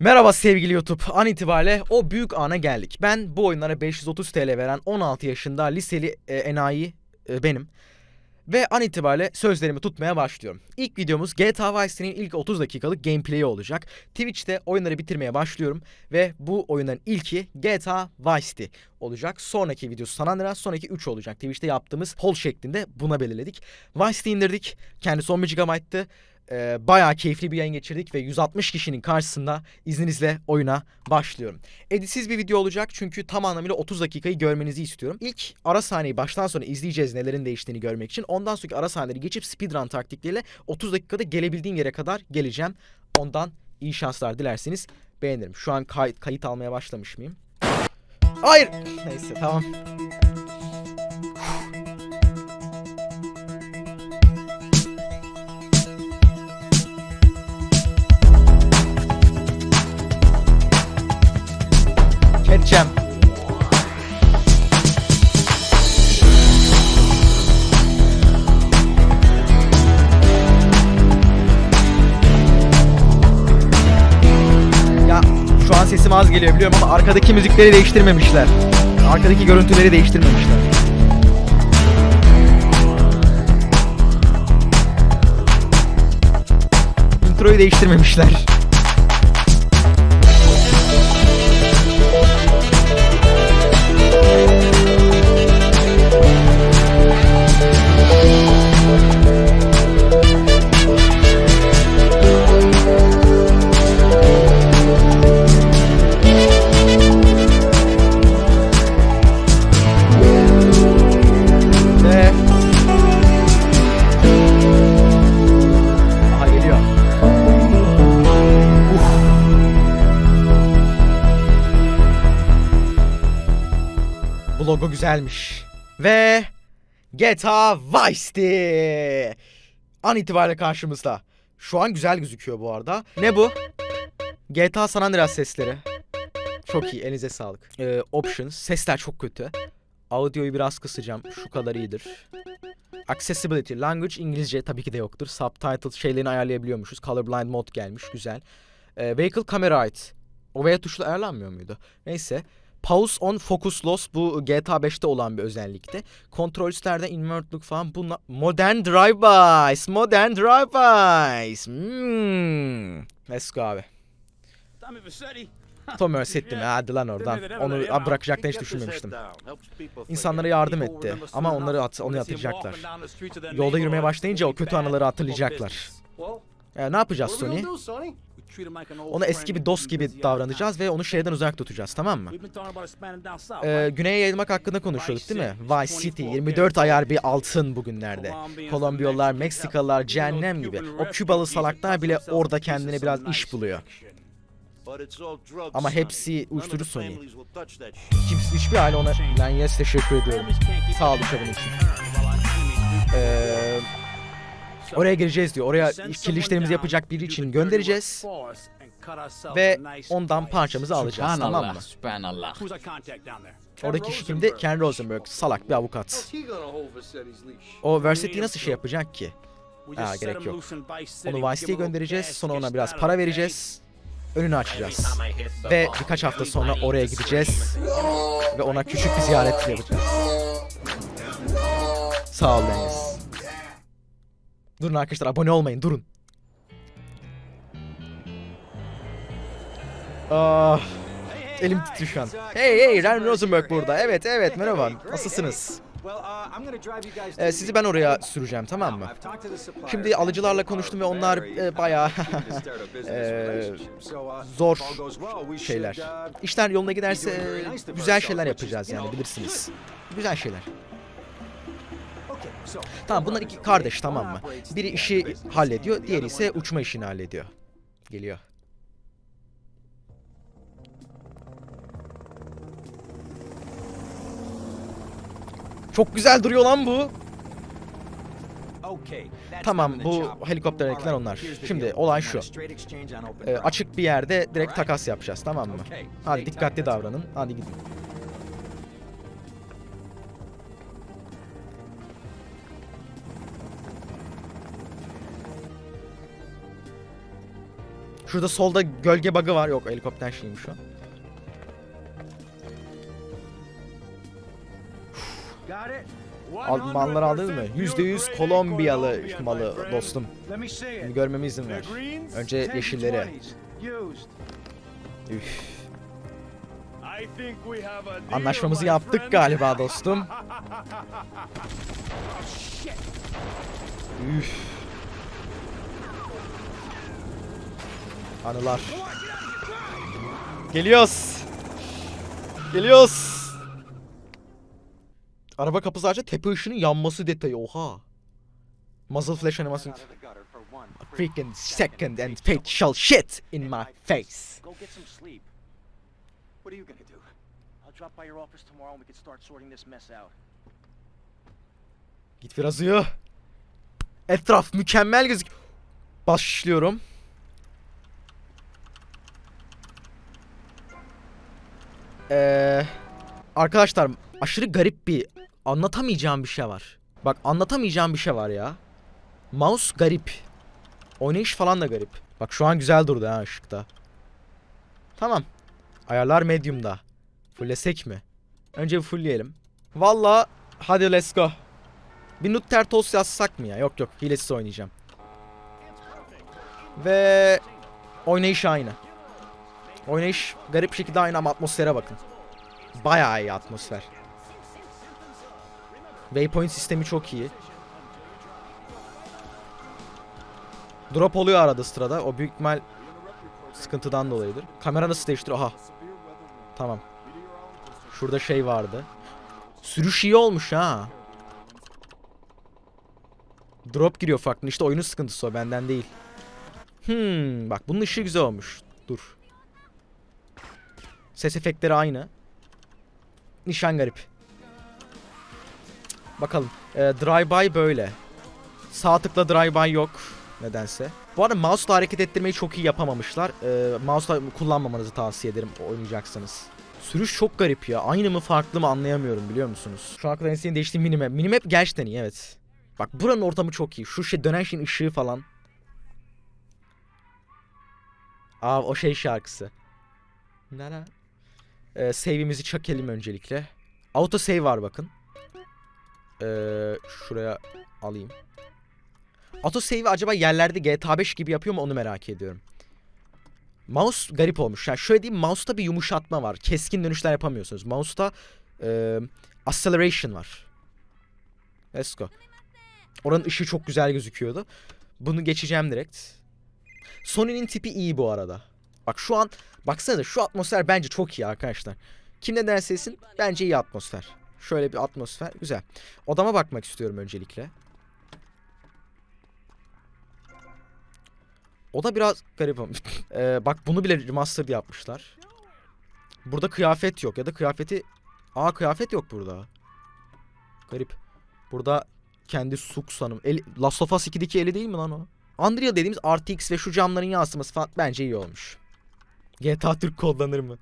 Merhaba sevgili YouTube. An itibariyle o büyük ana geldik. Ben bu oyunlara 530 TL veren 16 yaşında liseli e, enayi e, benim. Ve an itibariyle sözlerimi tutmaya başlıyorum. İlk videomuz GTA Vice City'nin ilk 30 dakikalık gameplay'i olacak. Twitch'te oyunları bitirmeye başlıyorum ve bu oyunların ilki GTA Vice City olacak. Sonraki videosu San Andreas, sonraki 3 olacak. Twitch'te yaptığımız poll şeklinde buna belirledik. Vice City indirdik. Kendisi 11 GB'tı. Ee, bayağı keyifli bir yayın geçirdik ve 160 kişinin karşısında izninizle oyuna başlıyorum. Editsiz bir video olacak çünkü tam anlamıyla 30 dakikayı görmenizi istiyorum. İlk ara sahneyi baştan sona izleyeceğiz nelerin değiştiğini görmek için. Ondan sonraki ara sahneleri geçip speedrun taktikleriyle 30 dakikada gelebildiğim yere kadar geleceğim. Ondan iyi şanslar dilerseniz beğenirim. Şu an kay- kayıt almaya başlamış mıyım? Hayır. Neyse tamam. Az geliyor biliyorum ama arkadaki müzikleri değiştirmemişler. Arkadaki görüntüleri değiştirmemişler. Introyu değiştirmemişler. Logo güzelmiş. Ve GTA Vice City. An itibariyle karşımızda. Şu an güzel gözüküyor bu arada. Ne bu? GTA San Andreas sesleri. Çok iyi, elinize sağlık. Ee, options, sesler çok kötü. Audioyu biraz kısacağım. Şu kadar iyidir. Accessibility, language İngilizce tabii ki de yoktur. Subtitle şeylerini ayarlayabiliyormuşuz. Colorblind mod gelmiş, güzel. Ee, vehicle camera height. O V tuşla ayarlanmıyor muydu? Neyse. Pause on focus loss bu GTA 5'te olan bir özellikti. Kontrol üstlerde invert look falan bunlar. Modern drive-bys. Modern drive-bys. Hmm. Let's go abi. Tom Mercetti mi? Hadi lan oradan. Onu bırakacaklarını hiç düşünmemiştim. İnsanlara yardım etti ama onları at, onu hatırlayacaklar. Yolda yürümeye başlayınca o kötü anıları hatırlayacaklar. Ee, ne yapacağız Sony? Ona eski bir dost gibi davranacağız ve onu şeyden uzak tutacağız tamam mı? Ee, güneye yayılmak hakkında konuşuyorduk değil mi? Vice City 24 ayar bir altın bugünlerde. Kolombiyalılar, Meksikalılar cehennem gibi. O Kübalı salaklar bile orada kendine biraz iş buluyor. Ama hepsi uyuşturucu Sony. Kimse hiçbir aile ona... Lan yes teşekkür ediyorum. Sağ ol dışarının için. Ee, oraya gireceğiz diyor. Oraya kirli işlerimizi yapacak biri için göndereceğiz. Ve ondan parçamızı alacağız tamam mı? Subhanallah. Oradaki kişi kimdi? Ken Rosenberg. Salak bir avukat. O Versity'yi nasıl şey yapacak ki? Ha, gerek yok. Onu Vice göndereceğiz. Sonra ona biraz para vereceğiz. Önünü açacağız. Ve birkaç hafta sonra oraya gideceğiz. Ve ona küçük bir ziyaret yapacağız. Sağ ol Deniz. Durun arkadaşlar abone olmayın durun. Ah, elim titriyor şu an. Hey hey Ren Rosenberg burada. Evet evet merhaba. Nasılsınız? Ee, sizi ben oraya süreceğim tamam mı? Şimdi alıcılarla konuştum ve onlar e, bayağı e, zor şeyler. İşler yoluna giderse güzel şeyler yapacağız yani bilirsiniz. Güzel şeyler. Tamam bunlar iki kardeş tamam mı? Biri işi hallediyor, diğeri ise uçma işini hallediyor. Geliyor. Çok güzel duruyor lan bu. Tamam bu helikopterdekiler onlar. Şimdi olay şu. Ee, açık bir yerde direkt takas yapacağız tamam mı? Hadi dikkatli davranın. Hadi gidin. Şurada solda gölge bug'ı var. Yok helikopter şeyiymiş o. Got it? Al, malları aldınız mı? %100 Kolombiyalı malı dostum. İt. görmeme izin ver. Önce yeşilleri. Used. Üf. Anlaşmamızı yaptık galiba dostum. Üf. Anılar. Geliyoruz. Geliyoruz. Araba kapısı açınca tepe ışığının yanması detayı oha. Muzzle flash animasyonu. Freaking second and facial shit in my face. Go get some sleep. What are you gonna do? I'll drop by your office tomorrow and we can start sorting this mess out. Git biraz uyu. Etraf mükemmel gözük. Başlıyorum. Ee, arkadaşlar aşırı garip bir anlatamayacağım bir şey var. Bak anlatamayacağım bir şey var ya. Mouse garip. Oynayış falan da garip. Bak şu an güzel durdu ha ışıkta. Tamam. Ayarlar medium'da. Fullesek mi? Önce bir fullleyelim. Valla hadi let's go. Bir Nutter Toast yazsak mı ya? Yok yok hilesiz oynayacağım. Ve oynayış aynı. Oynayış garip şekilde aynı ama atmosfere bakın. Bayağı iyi atmosfer. Waypoint sistemi çok iyi. Drop oluyor arada sırada. O büyük ihtimal sıkıntıdan dolayıdır. Kamera nasıl değiştiriyor? Aha. Tamam. Şurada şey vardı. Sürüş iyi olmuş ha. Drop giriyor farklı. İşte oyunun sıkıntısı o benden değil. Hmm, bak bunun ışığı güzel olmuş. Dur. Ses efektleri aynı. Nişan garip. Bakalım. Ee, drive-by böyle. Sağ tıkla drive-by yok. Nedense. Bu arada mouse'la hareket ettirmeyi çok iyi yapamamışlar. Ee, mouse'la kullanmamanızı tavsiye ederim oynayacaksanız. Sürüş çok garip ya. Aynı mı farklı mı anlayamıyorum biliyor musunuz? Şu an kadar en minimap. Minimap gerçekten iyi evet. Bak buranın ortamı çok iyi. Şu şey dönen şeyin ışığı falan. Aa o şey şarkısı. Nara. Ee, save'imizi çekelim öncelikle. Auto save var bakın. Ee, şuraya alayım. Auto save'i acaba yerlerde GTA 5 gibi yapıyor mu onu merak ediyorum. Mouse garip olmuş. Yani şöyle diyeyim mouse'ta bir yumuşatma var. Keskin dönüşler yapamıyorsunuz. Mouse'ta e, acceleration var. Let's go. Oranın ışığı çok güzel gözüküyordu. Bunu geçeceğim direkt. Sony'nin tipi iyi bu arada. Bak şu an baksanıza şu atmosfer bence çok iyi arkadaşlar. Kim ne derse desin bence iyi atmosfer. Şöyle bir atmosfer güzel. Odama bakmak istiyorum öncelikle. O da biraz garip olmuş. Ee, bak bunu bile remastered yapmışlar. Burada kıyafet yok ya da kıyafeti... Aa kıyafet yok burada. Garip. Burada kendi Sux Hanım. El, Last of Us 2'deki eli değil mi lan o? Unreal dediğimiz RTX ve şu camların yansıması falan bence iyi olmuş. GTA Türk kodlanır mı?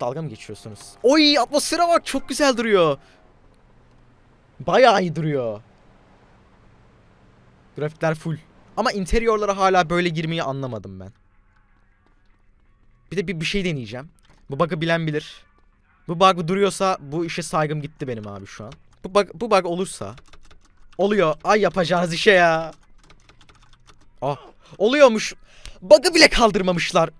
Dalga mı geçiyorsunuz? Oy atmosfere bak çok güzel duruyor. Bayağı iyi duruyor. Grafikler full. Ama interiorlara hala böyle girmeyi anlamadım ben. Bir de bir, bir şey deneyeceğim. Bu bug'ı bilen bilir. Bu bug duruyorsa bu işe saygım gitti benim abi şu an. Bu bug, bu bug olursa oluyor. Ay yapacağınız işe ya. Ah oluyormuş. Bug'ı bile kaldırmamışlar.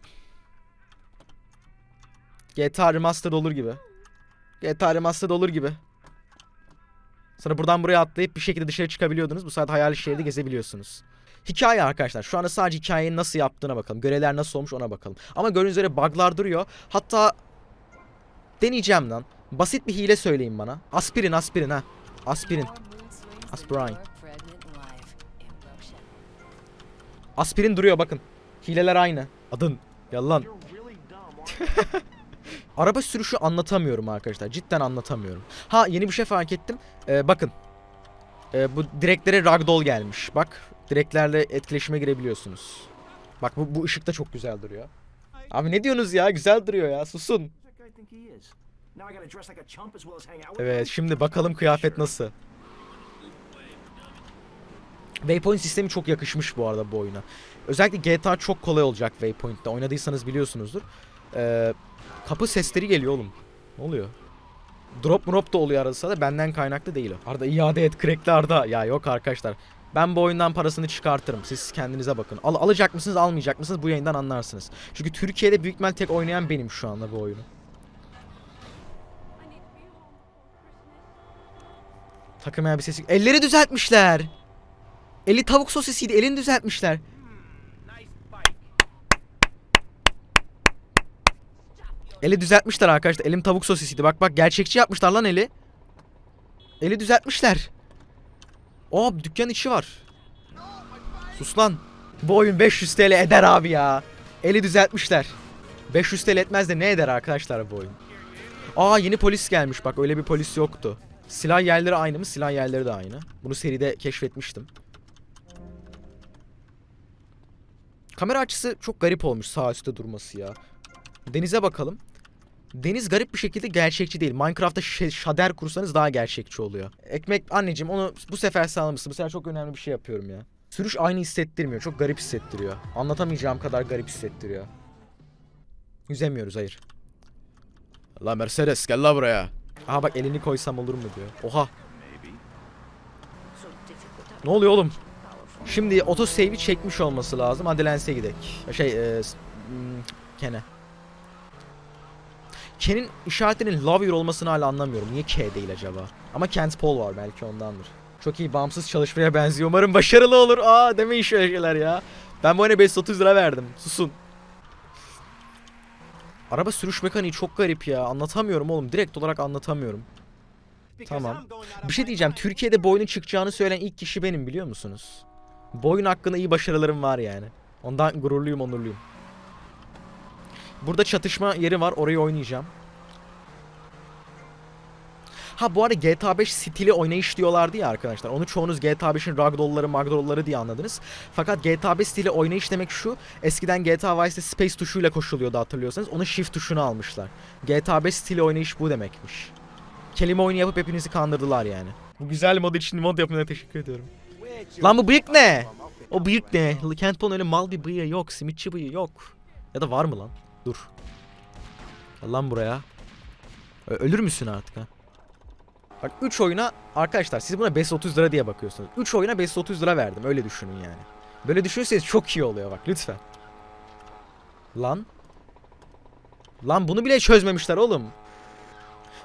GTA Remastered olur gibi. GTA Remastered olur gibi. Sonra buradan buraya atlayıp bir şekilde dışarı çıkabiliyordunuz. Bu sayede hayali şehirde gezebiliyorsunuz. Hikaye arkadaşlar. Şu anda sadece hikayenin nasıl yaptığına bakalım. Görevler nasıl olmuş ona bakalım. Ama gördüğünüz üzere bug'lar duruyor. Hatta deneyeceğim lan. Basit bir hile söyleyin bana. Aspirin aspirin ha. Aspirin. Aspirin. Aspirin duruyor bakın. Hileler aynı. Adın. Yalan. Araba sürüşü anlatamıyorum arkadaşlar. Cidden anlatamıyorum. Ha yeni bir şey fark ettim. Ee, bakın. Ee, bu direklere ragdoll gelmiş. Bak. Direklerle etkileşime girebiliyorsunuz. Bak bu, bu ışık da çok güzel duruyor. Abi ne diyorsunuz ya? Güzel duruyor ya. Susun. Evet şimdi bakalım kıyafet nasıl. Waypoint sistemi çok yakışmış bu arada bu oyuna. Özellikle GTA çok kolay olacak Waypoint'te. Oynadıysanız biliyorsunuzdur. Ee, kapı sesleri geliyor oğlum. Ne oluyor? Drop drop da oluyor arada sırada. Benden kaynaklı değil o. Arda iade et crackli Arda. Ya yok arkadaşlar. Ben bu oyundan parasını çıkartırım. Siz kendinize bakın. Al alacak mısınız almayacak mısınız bu yayından anlarsınız. Çünkü Türkiye'de büyük ihtimal tek oynayan benim şu anda bu oyunu. Takım elbisesi. Elleri düzeltmişler. Eli tavuk sosisiydi. Elini düzeltmişler. Eli düzeltmişler arkadaşlar. Elim tavuk sosisiydi. Bak bak gerçekçi yapmışlar lan eli. Eli düzeltmişler. Aa dükkan içi var. Sus lan. Bu oyun 500 TL eder abi ya. Eli düzeltmişler. 500 TL etmez de ne eder arkadaşlar bu oyun. Aa yeni polis gelmiş bak öyle bir polis yoktu. Silah yerleri aynı mı? Silah yerleri de aynı. Bunu seride keşfetmiştim. Kamera açısı çok garip olmuş sağ üstte durması ya. Denize bakalım. Deniz garip bir şekilde gerçekçi değil. Minecraft'ta şader kursanız daha gerçekçi oluyor. Ekmek anneciğim onu bu sefer sağlamışsın. Bu sefer çok önemli bir şey yapıyorum ya. Sürüş aynı hissettirmiyor. Çok garip hissettiriyor. Anlatamayacağım kadar garip hissettiriyor. Yüzemiyoruz hayır. La Mercedes gel la buraya. Aha bak elini koysam olur mu diyor. Oha. Ne oluyor oğlum? Şimdi otosave'i çekmiş olması lazım. Hadi Lens'e gidelim. Şey, e, hmm, Ken'e. Ken'in işaretinin your olmasını hala anlamıyorum. Niye K değil acaba? Ama Kent Paul var belki ondandır. Çok iyi bağımsız çalışmaya benziyor. Umarım başarılı olur. Aa demeyin şöyle şeyler ya. Ben bu oyuna 530 lira verdim. Susun. Araba sürüş mekaniği çok garip ya. Anlatamıyorum oğlum. Direkt olarak anlatamıyorum. Tamam. Bir şey diyeceğim. Türkiye'de bu oyunun çıkacağını söyleyen ilk kişi benim biliyor musunuz? Bu oyun hakkında iyi başarılarım var yani. Ondan gururluyum, onurluyum. Burada çatışma yeri var. Orayı oynayacağım. Ha bu arada GTA 5 stili oynayış diyorlardı ya arkadaşlar. Onu çoğunuz GTA 5'in ragdollları magdollları diye anladınız. Fakat GTA 5 stili oynayış demek şu. Eskiden GTA Vice'de space tuşuyla koşuluyordu hatırlıyorsanız. Onu shift tuşunu almışlar. GTA 5 stili oynayış bu demekmiş. Kelime oyunu yapıp hepinizi kandırdılar yani. Bu güzel mod için mod yapmaya teşekkür ediyorum. Lan bu bıyık ne? O bıyık ne? Kent Paul'un öyle mal bir bıyığı yok. Simitçi bıyığı yok. Ya da var mı lan? Dur. Gel lan buraya. Ö- Ölür müsün artık ha? Bak 3 oyuna arkadaşlar siz buna 530 lira diye bakıyorsunuz. 3 oyuna 530 lira verdim. Öyle düşünün yani. Böyle düşünürseniz çok iyi oluyor bak lütfen. Lan. Lan bunu bile çözmemişler oğlum.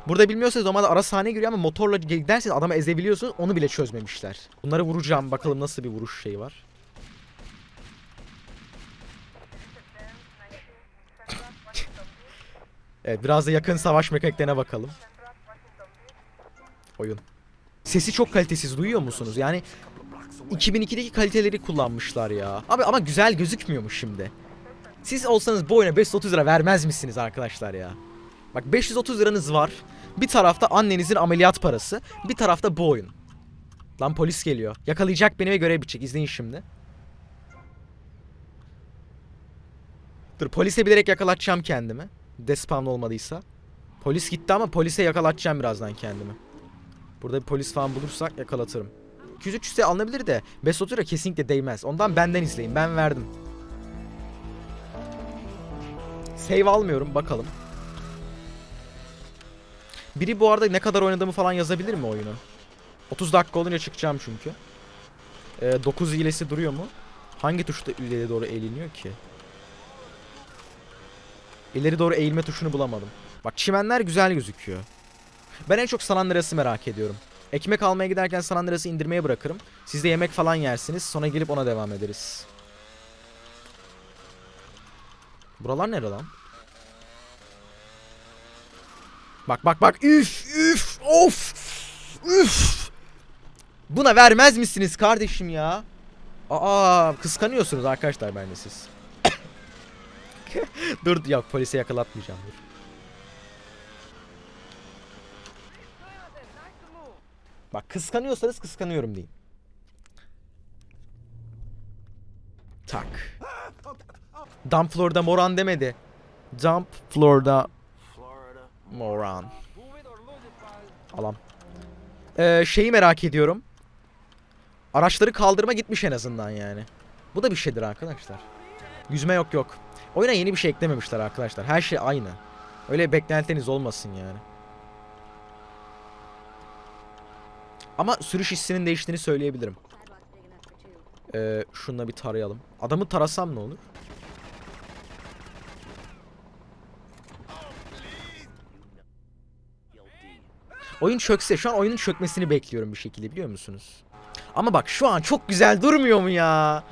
Burada bilmiyorsanız normalde ara sahneye giriyor ama motorla giderseniz adamı ezebiliyorsunuz. Onu bile çözmemişler. Bunları vuracağım. Bakalım nasıl bir vuruş şeyi var. evet biraz da yakın savaş mekaniklerine bakalım. Oyun. Sesi çok kalitesiz duyuyor musunuz? Yani 2002'deki kaliteleri kullanmışlar ya. Abi ama güzel gözükmüyormuş şimdi. Siz olsanız bu oyuna 530 lira vermez misiniz arkadaşlar ya? Bak 530 liranız var. Bir tarafta annenizin ameliyat parası. Bir tarafta bu oyun. Lan polis geliyor. Yakalayacak beni ve görev bitecek. İzleyin şimdi. Dur polise bilerek yakalatacağım kendimi. Despawn olmadıysa. Polis gitti ama polise yakalatacağım birazdan kendimi. Burada bir polis falan bulursak yakalatırım. 200 300'e alınabilir de 530 lira kesinlikle değmez. Ondan benden izleyin. Ben verdim. Save almıyorum. Bakalım. Biri bu arada ne kadar oynadığımı falan yazabilir mi oyunu? 30 dakika olunca çıkacağım çünkü. Ee, 9 hilesi duruyor mu? Hangi tuşta ileri doğru eğiliniyor ki? İleri doğru eğilme tuşunu bulamadım. Bak çimenler güzel gözüküyor. Ben en çok San Andreas'ı merak ediyorum. Ekmek almaya giderken San Andreas'ı indirmeye bırakırım. Siz de yemek falan yersiniz. Sonra gelip ona devam ederiz. Buralar nere lan? Bak bak bak. Üf üf of. Üf. Buna vermez misiniz kardeşim ya? Aa kıskanıyorsunuz arkadaşlar bence siz. dur yok polise yakalatmayacağım dur. Bak kıskanıyorsanız kıskanıyorum deyin. Tak. Dump floor'da moran demedi. Dump floor'da moran. Alam. Ee, şeyi merak ediyorum. Araçları kaldırma gitmiş en azından yani. Bu da bir şeydir arkadaşlar. Yüzme yok yok. Oyuna yeni bir şey eklememişler arkadaşlar. Her şey aynı. Öyle beklentiniz olmasın yani. Ama sürüş hissinin değiştiğini söyleyebilirim. Ee, şununla bir tarayalım. Adamı tarasam ne olur? Oyun çökse şu an oyunun çökmesini bekliyorum bir şekilde biliyor musunuz? Ama bak şu an çok güzel durmuyor mu ya?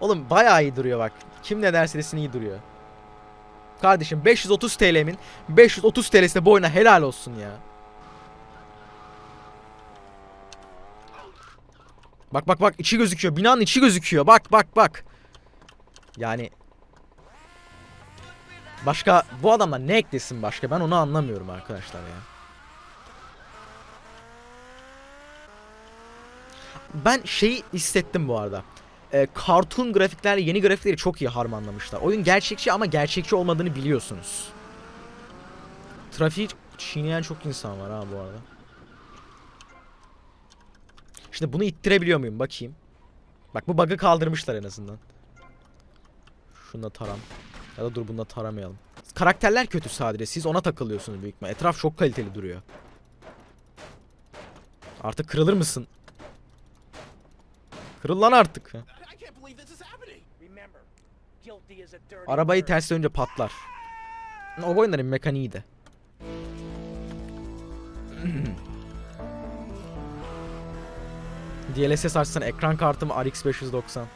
Oğlum bayağı iyi duruyor bak. Kim ne derse desin iyi duruyor. Kardeşim 530 TL'min 530 TL'si de bu oyuna helal olsun ya. Bak bak bak içi gözüküyor. Binanın içi gözüküyor. Bak bak bak. Yani Başka bu adamlar ne eklesin başka? Ben onu anlamıyorum arkadaşlar ya. Ben şeyi hissettim bu arada. Ee, cartoon grafiklerle yeni grafikleri çok iyi harmanlamışlar. Oyun gerçekçi ama gerçekçi olmadığını biliyorsunuz. Trafiği çiğneyen çok insan var ha bu arada. Şimdi bunu ittirebiliyor muyum? Bakayım. Bak bu bug'ı kaldırmışlar en azından. Şununla taram. Ya da dur bununla taramayalım. Karakterler kötü sadece. Siz ona takılıyorsunuz büyük ihtimal. Etraf çok kaliteli duruyor. Artık kırılır mısın? Kırıl lan artık. Arabayı ters dönünce patlar. O oyunların mekaniği de. DLSS açsana ekran kartım RX 590.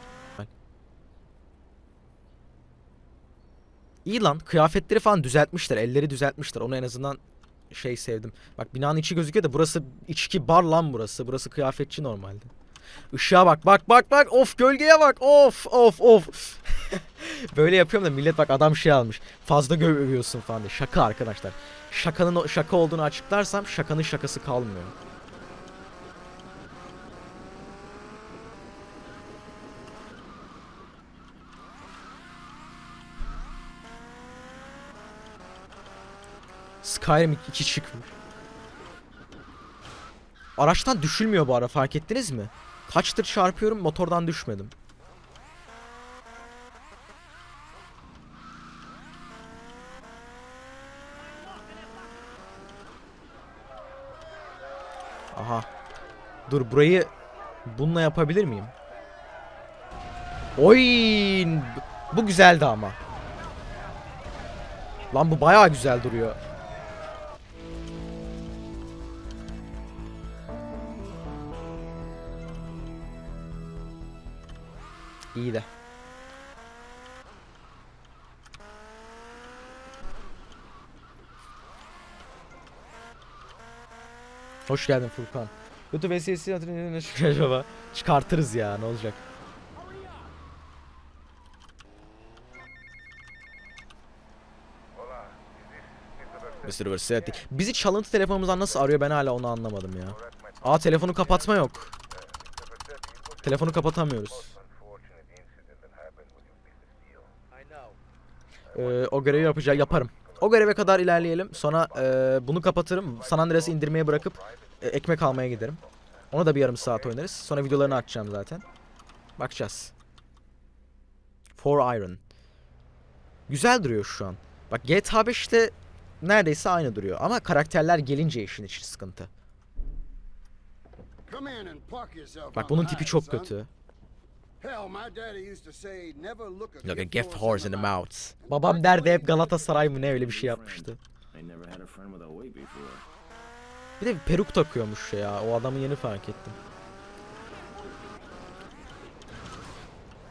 İyi lan kıyafetleri falan düzeltmişler elleri düzeltmişler onu en azından şey sevdim. Bak binanın içi gözüküyor da burası içki bar lan burası burası kıyafetçi normalde. Işığa bak bak bak bak of gölgeye bak of of of. Böyle yapıyorum da millet bak adam şey almış. Fazla gövüyorsun falan diye. Şaka arkadaşlar. Şakanın şaka olduğunu açıklarsam şakanın şakası kalmıyor. Skyrim 2 çıkmış. Araçtan düşülmüyor bu ara fark ettiniz mi? Kaçtır çarpıyorum motordan düşmedim. Aha. Dur burayı bununla yapabilir miyim? Oy! Bu güzeldi ama. Lan bu bayağı güzel duruyor. İyi de. Hoş geldin Furkan. YouTube SS'i hatırlayın acaba. Çıkartırız ya ne olacak. Mr. Versetti. Bizi çalıntı telefonumuzdan nasıl arıyor ben hala onu anlamadım ya. Aa telefonu kapatma yok. Telefonu kapatamıyoruz. Ee, o görevi yapacak yaparım. O göreve kadar ilerleyelim. Sonra e, bunu kapatırım. San Andreas'ı indirmeye bırakıp e, ekmek almaya giderim. Onu da bir yarım saat oynarız. Sonra videolarını açacağım zaten. Bakacağız. For Iron. Güzel duruyor şu an. Bak GTA 5'te neredeyse aynı duruyor. Ama karakterler gelince işin içi sıkıntı. Bak bunun tipi çok kötü. Look a gift horse in the mouth. Babam derdi hep Galatasaray mı ne öyle bir şey yapmıştı. I never had a friend with a weight before. Bir de bir peruk takıyormuş ya. O adamı yeni fark ettim.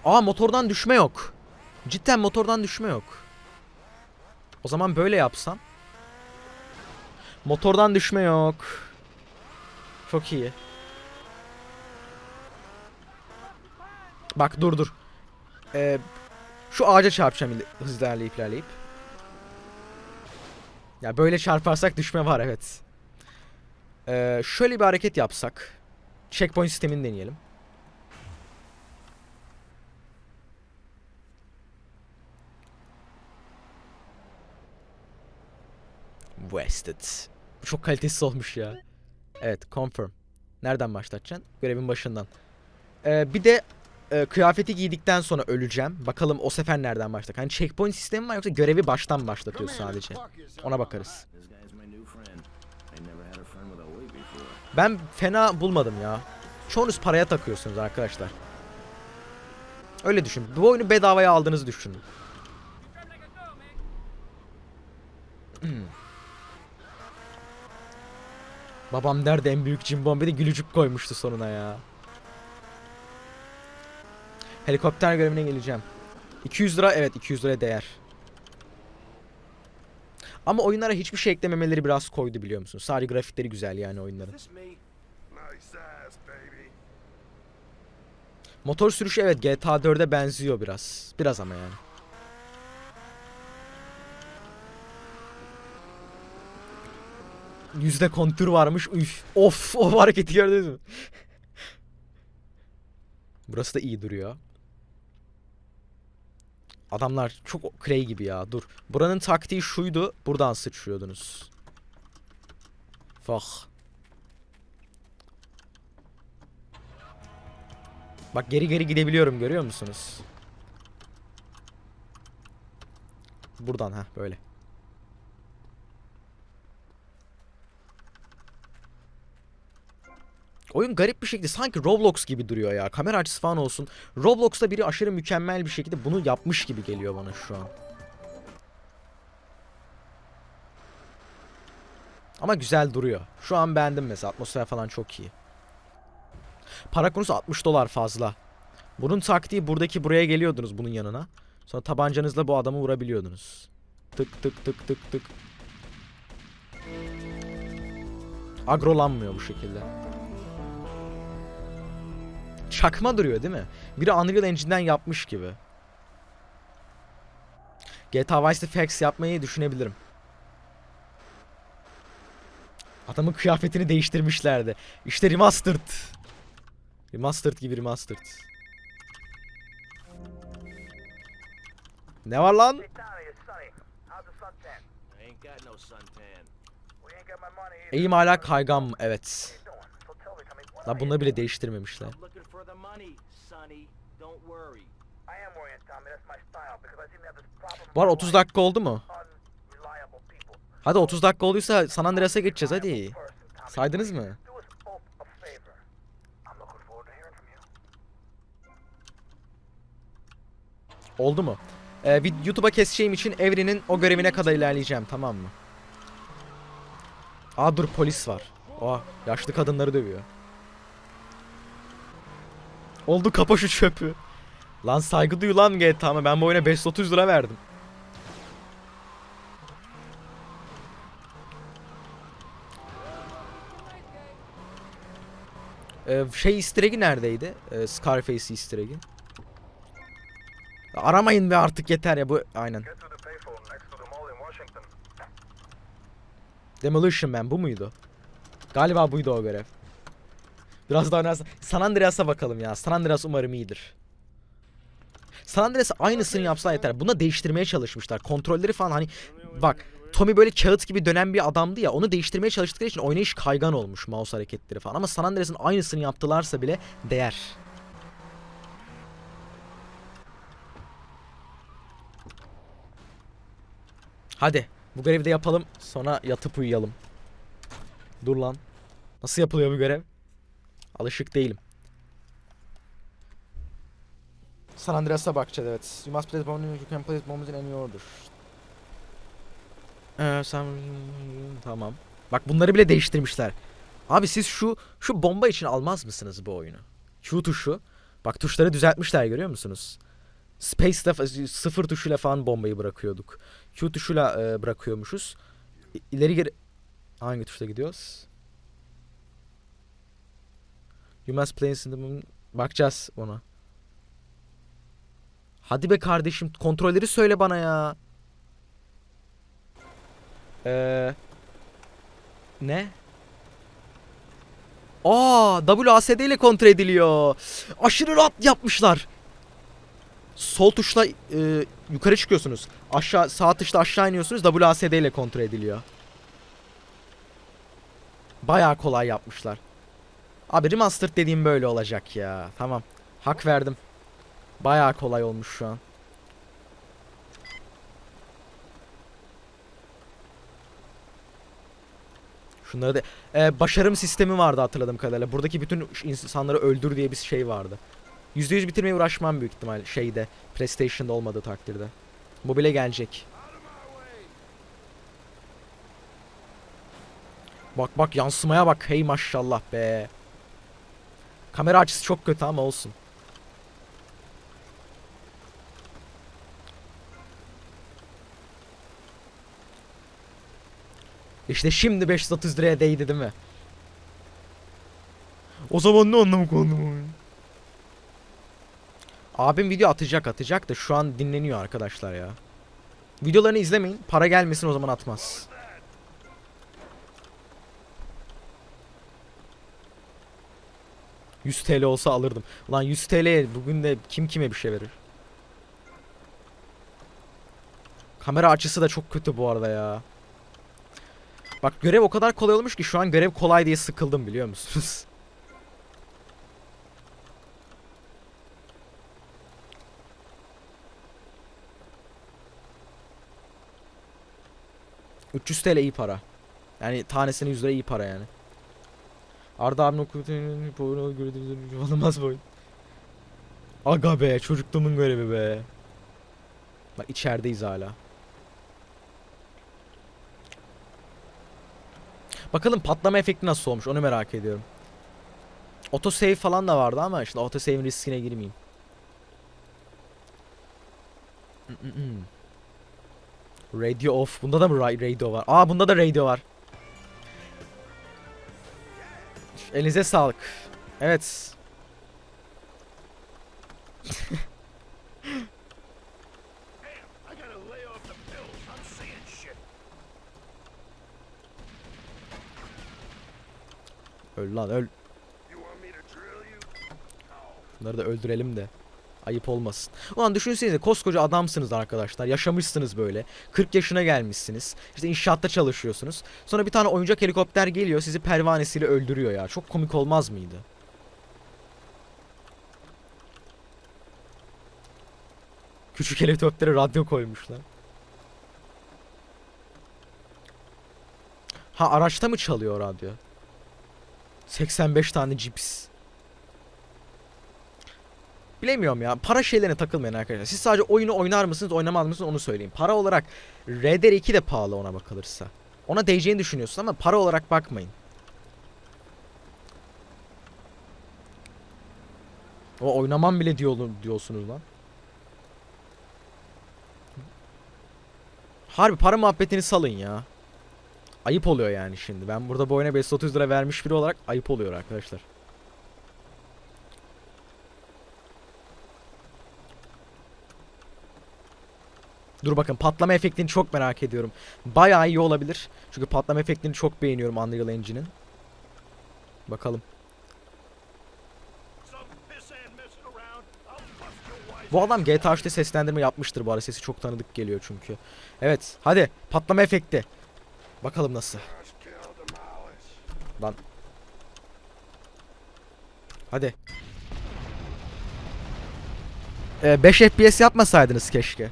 Aa motordan düşme yok. Cidden motordan düşme yok. O zaman böyle yapsam. Motordan düşme yok. Çok iyi. Bak dur dur. Ee, şu ağaca çarpacağım hızlı ilerleyip ilerleyip. Ya böyle çarparsak düşme var evet. Ee, şöyle bir hareket yapsak. Checkpoint sistemini deneyelim. Wasted. Çok kalitesiz olmuş ya. Evet, confirm. Nereden başlatacaksın? Görevin başından. Ee, bir de e, kıyafeti giydikten sonra öleceğim. Bakalım o sefer nereden başlayacak. Hani checkpoint sistemi mi var yoksa görevi baştan başlatıyor sadece. Ona bakarız. Ben fena bulmadım ya. Çoğunuz paraya takıyorsunuz arkadaşlar. Öyle düşün. Bu oyunu bedavaya aldığınızı düşünün. Babam nerede en büyük cimbom bir de gülücük koymuştu sonuna ya. Helikopter görevine geleceğim. 200 lira evet 200 lira değer. Ama oyunlara hiçbir şey eklememeleri biraz koydu biliyor musun? Sadece grafikleri güzel yani oyunların. Motor sürüşü evet GTA 4'e benziyor biraz. Biraz ama yani. Yüzde kontür varmış. Üf. Of o hareketi gördünüz mü? Burası da iyi duruyor. Adamlar çok Cray gibi ya. Dur. Buranın taktiği şuydu. Buradan sıçrıyordunuz. Fah. Bak geri geri gidebiliyorum görüyor musunuz? Buradan ha böyle. Oyun garip bir şekilde sanki Roblox gibi duruyor ya. Kamera açısı falan olsun. Roblox'ta biri aşırı mükemmel bir şekilde bunu yapmış gibi geliyor bana şu an. Ama güzel duruyor. Şu an beğendim mesela. Atmosfer falan çok iyi. Para konusu 60 dolar fazla. Bunun taktiği buradaki buraya geliyordunuz bunun yanına. Sonra tabancanızla bu adamı vurabiliyordunuz. Tık tık tık tık tık. Agrolanmıyor bu şekilde. Çakma duruyor değil mi? Biri Unreal Engine'den yapmış gibi. GTA Vice City Facts yapmayı düşünebilirim. Adamın kıyafetini değiştirmişlerdi. İşte remastered. Remastered gibi remastered. Ne var lan? Eğim hala kaygan mı? Evet. La you bile değiştirmemişler. For the money, Sonny. Don't worry. I am worrying, Tommy. That's my style because I seem to have this problem. Arada 30 dakika oldu mu? Hadi 30 dakika olduysa San Andreas'a geçeceğiz hadi. Saydınız mı? Oldu mu? Ee, YouTube'a keseceğim için Evren'in o görevine kadar ilerleyeceğim tamam mı? Aa dur polis var. Oha yaşlı kadınları dövüyor. Oldu kapa şu çöpü. Lan saygı duy lan GTA'ma ben bu oyuna 530 lira verdim. Ee, şey easter egg'i neredeydi? Ee, Scarface easter egg'i. Aramayın be artık yeter ya bu aynen. Demolition Man bu muydu? Galiba buydu o görev. Biraz daha oynarsa San Andreas'a bakalım ya. San Andreas umarım iyidir. San Andreas aynısını yapsa yeter. Buna değiştirmeye çalışmışlar. Kontrolleri falan hani bak Tommy böyle kağıt gibi dönen bir adamdı ya onu değiştirmeye çalıştıkları için oynayış kaygan olmuş mouse hareketleri falan ama San Andreas'ın aynısını yaptılarsa bile değer. Hadi bu görevi de yapalım sonra yatıp uyuyalım. Dur lan. Nasıl yapılıyor bu görev? Alışık değilim. San Andreas'a bakacağız evet. You must place bombs, you can place bombs in any order. Ee, sen... Tamam. Bak bunları bile değiştirmişler. Abi siz şu şu bomba için almaz mısınız bu oyunu? Q tuşu. Bak tuşları düzeltmişler görüyor musunuz? Space'de sıfır tuşuyla falan bombayı bırakıyorduk. Q tuşuyla e, bırakıyormuşuz. İleri geri... Hangi tuşla gidiyoruz? You must place in. Bakacağız ona. Hadi be kardeşim kontrolleri söyle bana ya. Ee, ne? Aa, WASD ile kontrol ediliyor. Aşırı rahat yapmışlar. Sol tuşla e, yukarı çıkıyorsunuz. Aşağı sağ tuşla aşağı iniyorsunuz. WASD ile kontrol ediliyor. Bayağı kolay yapmışlar. Abi remastered dediğim böyle olacak ya. Tamam. Hak verdim. Bayağı kolay olmuş şu an. Şunları da... Ee, başarım sistemi vardı hatırladığım kadarıyla. Buradaki bütün insanları öldür diye bir şey vardı. %100 bitirmeye uğraşmam büyük ihtimal şeyde. PlayStation'da olmadığı takdirde. Mobile gelecek. Bak bak yansımaya bak. Hey maşallah be. Kamera açısı çok kötü ama olsun. İşte şimdi 530 liraya değdi değil mi? O zaman ne anlamı kaldı bu oyun? Abim video atacak atacak da şu an dinleniyor arkadaşlar ya. Videolarını izlemeyin. Para gelmesin o zaman atmaz. ...100 TL olsa alırdım. Ulan 100 TL bugün de kim kime bir şey verir? Kamera açısı da çok kötü bu arada ya. Bak görev o kadar kolay olmuş ki şu an görev kolay diye sıkıldım biliyor musunuz? ...300 TL iyi para. Yani tanesine 100 lira iyi para yani. Arda abinin okuduğunu gördüğünüz alınmaz bu oyun. Aga be çocukluğumun görevi be. Bak içerideyiz hala. Bakalım patlama efekti nasıl olmuş onu merak ediyorum. Autosave falan da vardı ama işte autosave'in riskine girmeyeyim. Radio off. Bunda da mı ra- radio var? Aa bunda da radio var. Elinize sağlık. Evet. Öl lan öl. Bunları da öldürelim de. Ayıp olmasın. Ulan düşünsenize koskoca adamsınız arkadaşlar. Yaşamışsınız böyle. 40 yaşına gelmişsiniz. İşte inşaatta çalışıyorsunuz. Sonra bir tane oyuncak helikopter geliyor sizi pervanesiyle öldürüyor ya. Çok komik olmaz mıydı? Küçük helikoptere radyo koymuşlar. Ha araçta mı çalıyor radyo? 85 tane cips. Bilemiyorum ya. Para şeylerine takılmayın arkadaşlar. Siz sadece oyunu oynar mısınız, oynamaz mısınız onu söyleyin. Para olarak RDR2 de pahalı ona bakılırsa. Ona değeceğini düşünüyorsun ama para olarak bakmayın. O oynamam bile diyor, diyorsunuz lan. Harbi para muhabbetini salın ya. Ayıp oluyor yani şimdi. Ben burada bu oyuna 530 lira vermiş biri olarak ayıp oluyor arkadaşlar. Dur bakın patlama efektini çok merak ediyorum. Bayağı iyi olabilir. Çünkü patlama efektini çok beğeniyorum Unreal Engine'in. Bakalım. Bu adam GTA 3'te seslendirme yapmıştır bu arada. Sesi çok tanıdık geliyor çünkü. Evet. Hadi. Patlama efekti. Bakalım nasıl. Lan. Hadi. Ee, 5 FPS yapmasaydınız keşke.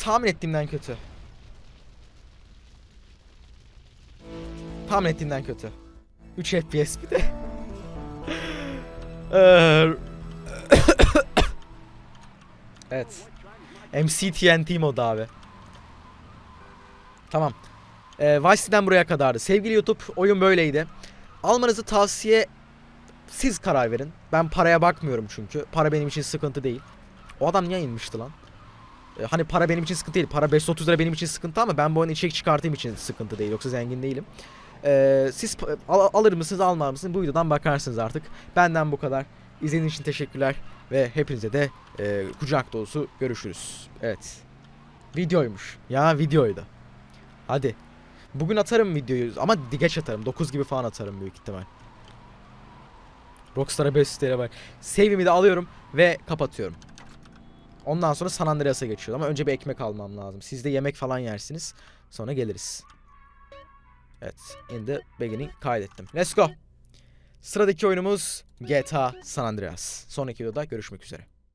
Tahmin ettiğimden kötü. Tahmin ettiğimden kötü. 3 FPS bir de. Eee, evet. MCTNT modu abi. Tamam. Ee, Vice City'den buraya kadardı. Sevgili YouTube oyun böyleydi. Almanızı tavsiye siz karar verin. Ben paraya bakmıyorum çünkü. Para benim için sıkıntı değil. O adam niye inmişti lan? Ee, hani para benim için sıkıntı değil. Para 530 lira benim için sıkıntı ama ben bu oyunu içerik çıkartayım için sıkıntı değil. Yoksa zengin değilim. Ee, siz al- alır mısınız almaz mısınız bu videodan bakarsınız artık. Benden bu kadar. İzlediğiniz için teşekkürler. Ve hepinize de e, kucak dolusu görüşürüz. Evet. Videoymuş. Ya videoydu. Hadi. Bugün atarım videoyu ama geç atarım. 9 gibi falan atarım büyük ihtimal. Rockstar'a 500 TL var. Save'imi de alıyorum ve kapatıyorum. Ondan sonra San Andreas'a geçiyorum ama önce bir ekmek almam lazım. Siz de yemek falan yersiniz. Sonra geliriz. Evet. In the beginning kaydettim. Let's go. Sıradaki oyunumuz GTA San Andreas. Sonraki videoda görüşmek üzere.